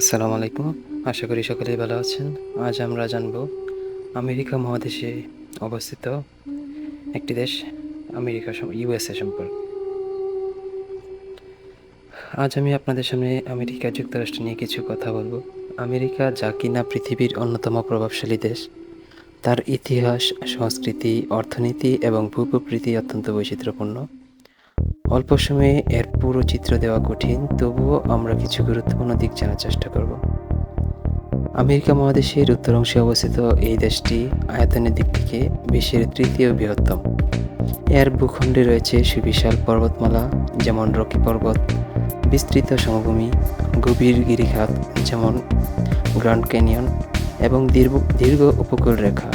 আসসালামু আলাইকুম। আশা করি সকলেই ভালো আছেন। আজ আমরা জানব আমেরিকা মহাদেশে অবস্থিত একটি দেশ, আমেরিকা ইউএসএ সম্পর্কে। আজ আমি আপনাদের সামনে আমেরিকা যুক্তরাষ্ট্র নিয়ে কিছু কথা বলব। আমেরিকা যা কিনা পৃথিবীর অন্যতম প্রভাবশালী দেশ, তার ইতিহাস, সংস্কৃতি, অর্থনীতি এবং ভূপ্রকৃতি অত্যন্ত বৈচিত্র্যপূর্ণ। অল্প সময়ে এর পুরো চিত্র দেওয়া কঠিন, তবুও আমরা কিছু গুরুত্বপূর্ণ দিক জানার চেষ্টা করব। আমেরিকা মহাদেশের উত্তর অংশে অবস্থিত এই দেশটি আয়তনের দিক থেকে বিশ্বের তৃতীয় বৃহত্তম। এর ভূখণ্ডে রয়েছে সুবিশাল পর্বতমালা, যেমন রকি পর্বত, বিস্তৃত সমভূমি, গভীর গিরিখাত, যেমন গ্র্যান্ড ক্যানিয়ন, এবং দীর্ঘ দীর্ঘ উপকূল রেখা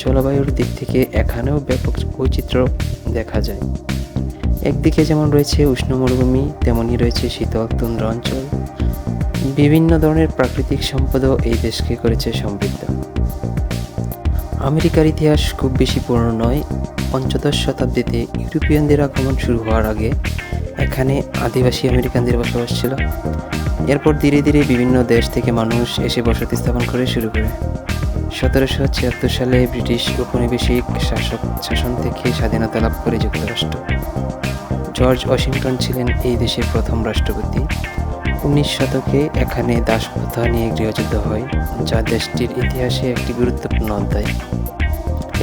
জলবায়ুর দিক থেকে এখানেও ব্যাপক বৈচিত্র্য দেখা যায়। একদিকে যেমন রয়েছে উষ্ণ মরুভূমি তেমনই রয়েছে শীতল তুন্দ্র অঞ্চল। বিভিন্ন ধরনের প্রাকৃতিক সম্পদও এই দেশকে করেছে সমৃদ্ধ। আমেরিকার ইতিহাস খুব বেশি পুরনো নয়, পঞ্চদশ শতাব্দীতে ইউরোপিয়ানদের আগমন শুরু হওয়ার আগে এখানে আদিবাসী আমেরিকানদের বসবাস ছিল। এরপর ধীরে ধীরে বিভিন্ন দেশ থেকে মানুষ এসে বসতি স্থাপন করে শুরু করে। সতেরোশো ছিয়াত্তর সালে ব্রিটিশ উপনিবেশিক শাসক শাসন থেকে স্বাধীনতা লাভ করে যুক্তরাষ্ট্র। জর্জ ওয়াশিংটন ছিলেন এই দেশের প্রথম রাষ্ট্রপতি। উনিশ শতকে এখানে দাসপ্রথা নিয়ে গৃহযুদ্ধ হয়, যা দেশটির ইতিহাসে একটি গুরুত্বপূর্ণ অধ্যায়।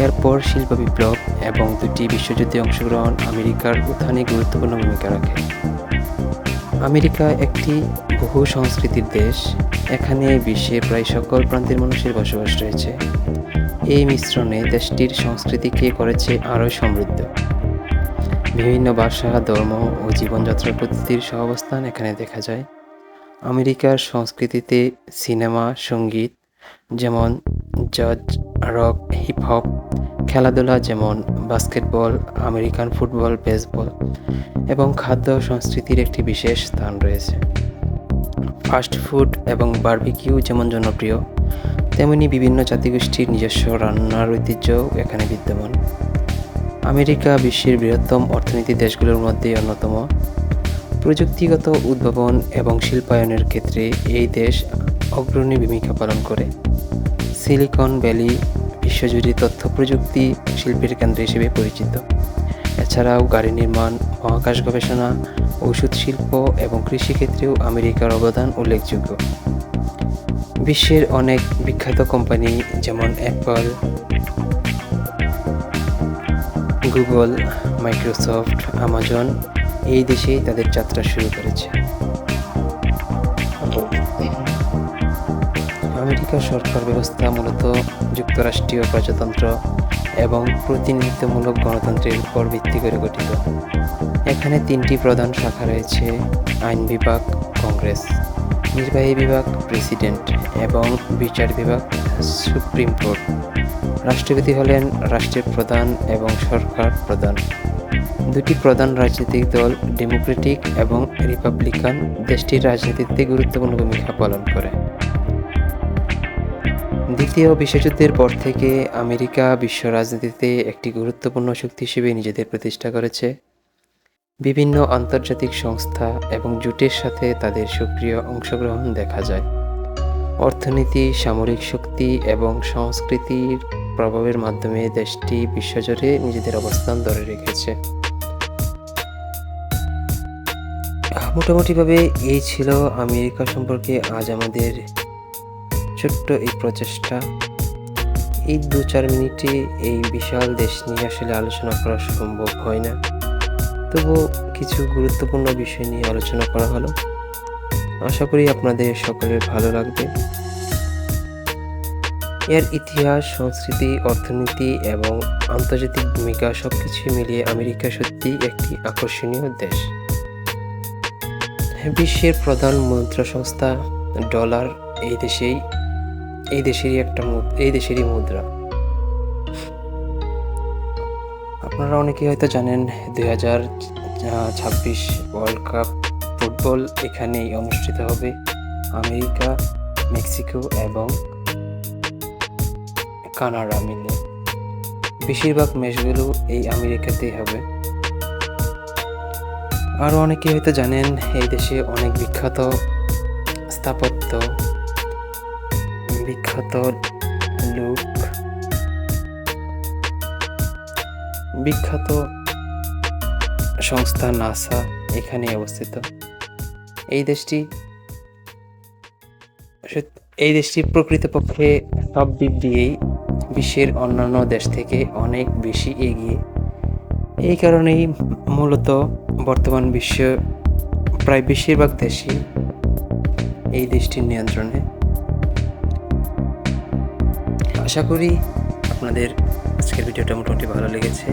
এরপর শিল্প বিপ্লব এবং দুটি বিশ্বযুদ্ধে অংশগ্রহণ আমেরিকার উত্থানে গুরুত্বপূর্ণ ভূমিকা রাখে। আমেরিকা একটি বহু সংস্কৃতির দেশ, এখানে বিশ্বের প্রায় সকল প্রান্তের মানুষের বসবাস রয়েছে। এই মিশ্রণে দেশটির সংস্কৃতিকে করেছে আরও সমৃদ্ধ। বিভিন্ন ভাষা, ধর্ম ও জীবনযাত্রার পদ্ধতির সহাবস্থান এখানে দেখা যায়। আমেরিকার সংস্কৃতিতে সিনেমা, সংগীত, যেমন জজ, রক হিপ হপ খেলাধুলা, যেমন বাস্কেটবল, আমেরিকান ফুটবল, বেসবল এবং খাদ্য সংস্কৃতির একটি বিশেষ স্থান রয়েছে। ফাস্ট ফুড এবং বার্বিকিউ যেমন জনপ্রিয়, তেমনি বিভিন্ন জাতিগোষ্ঠীর নিজস্ব রান্নার ঐতিহ্যও এখানে বিদ্যমান। আমেরিকা বিশ্বের বৃহত্তম অর্থনীতি দেশগুলোর মধ্যে অন্যতম। প্রযুক্তিগত উদ্ভাবন এবং শিল্পায়নের ক্ষেত্রে এই দেশ অগ্রণী ভূমিকা পালন করে। সিলিকন ভ্যালি বিশ্বজুড়ে তথ্য প্রযুক্তি শিল্পের কেন্দ্র হিসেবে পরিচিত। এছাড়াও গাড়ি নির্মাণ, মহাকাশ গবেষণা ওষুধ শিল্প এবং কৃষিক্ষেত্রেও আমেরিকার অবদান উল্লেখযোগ্য। বিশ্বের অনেক বিখ্যাত কোম্পানি যেমন অ্যাপল, গুগল, মাইক্রোসফট, আমাজন এই দেশেই তাদের যাত্রা শুরু করেছে। আমেরিকার সরকার ব্যবস্থা মূলত যুক্তরাষ্ট্রীয় প্রজাতন্ত্র এবং প্রতিনিধিত্বমূলক গণতন্ত্রের উপর ভিত্তি করে গঠিত। এখানে তিনটি প্রধান শাখা রয়েছে, আইন বিভাগ, কংগ্রেস, নির্বাহী বিভাগ, প্রেসিডেন্ট এবং বিচার বিভাগ, সুপ্রিম কোর্ট। রাষ্ট্রপতি হলেন রাষ্ট্রের প্রধান এবং সরকার প্রধান। দুটি প্রধান রাজনৈতিক দল, ডেমোক্রেটিক এবং রিপাবলিকান, দেশটির রাজনীতিতে গুরুত্বপূর্ণ ভূমিকা পালন করে। দ্বিতীয় বিশ্বযুদ্ধের পর থেকে আমেরিকা বিশ্ব রাজনীতিতে একটি গুরুত্বপূর্ণ শক্তি হিসেবে নিজেদের প্রতিষ্ঠা করেছে। বিভিন্ন আন্তর্জাতিক সংস্থা এবং জোটের সাথে তাদের সক্রিয় অংশগ্রহণ দেখা যায়। অর্থনীতি, সামরিক শক্তি এবং সংস্কৃতির প্রভাবের মাধ্যমে দেশটি বিশ্বজুড়ে নিজেদের অবস্থান ধরে রেখেছে। মোটামুটিভাবে এই ছিল আমেরিকা সম্পর্কে। আজ আমাদের ছোট্ট এই প্রচেষ্টা। এই দু চার মিনিটে এই বিশাল দেশ নিয়ে আসলে আলোচনা করা সম্ভব হয় না। তবু কিছু গুরুত্বপূর্ণ বিষয় নিয়ে আলোচনা করা হলো। আশা করি আপনাদের সকলের ভালো লাগবে। এর ইতিহাস, সংস্কৃতি, অর্থনীতি এবং আন্তর্জাতিক ভূমিকা সব কিছু মিলিয়ে আমেরিকা সত্যি একটি আকর্ষণীয় দেশ। বিশ্বের প্রধান মুদ্রা সংস্থা ডলার এই দেশেই এই দেশেরই একটা এই দেশেরই মুদ্রা। আপনারা অনেকেই হয়তো জানেন, দুই হাজার ছাব্বিশ ওয়ার্ল্ড কাপ ফুটবল এখানেই অনুষ্ঠিত হবে। আমেরিকা, মেক্সিকো এবং কানাডা মিলে। বেশিরভাগ ম্যাচগুলো এই আমেরিকাতেই হবে। আরও অনেকে হয়তো জানেন, এই দেশে অনেক বিখ্যাত স্থাপত্য বিখ্যাত লুক। বিখ্যাত সংস্থা নাসা এখানে অবস্থিত। এই দেশটি এই দেশটি প্রকৃতপক্ষে সব দিক দিয়েই বিশ্বের অন্যান্য দেশ থেকে অনেক বেশি এগিয়ে। এই কারণেই মূলত বর্তমান বিশ্ব প্রায় বেশিরভাগ দেশই এই দেশটির নিয়ন্ত্রণে আশা করি আপনাদের আজকের ভিডিওটা মোটামুটি ভালো লেগেছে।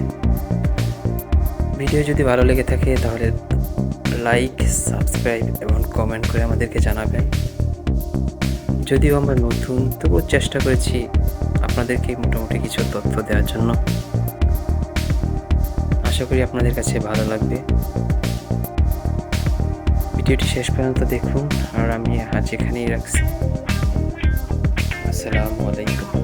ভিডিও যদি ভালো লেগে থাকে তাহলে লাইক, সাবস্ক্রাইব এবং কমেন্ট করে আমাদেরকে জানাবেন। যদিও আমরা নতুন, তবুও চেষ্টা করেছি আপনাদেরকে মোটামুটি কিছু তথ্য দেওয়ার জন্য। আশা করি আপনাদের কাছে ভালো লাগবে। ভিডিওটি শেষ পর্যন্ত দেখুন। আর আমি আজ এখানেই রাখছি। আসসালামু আলাইকুম।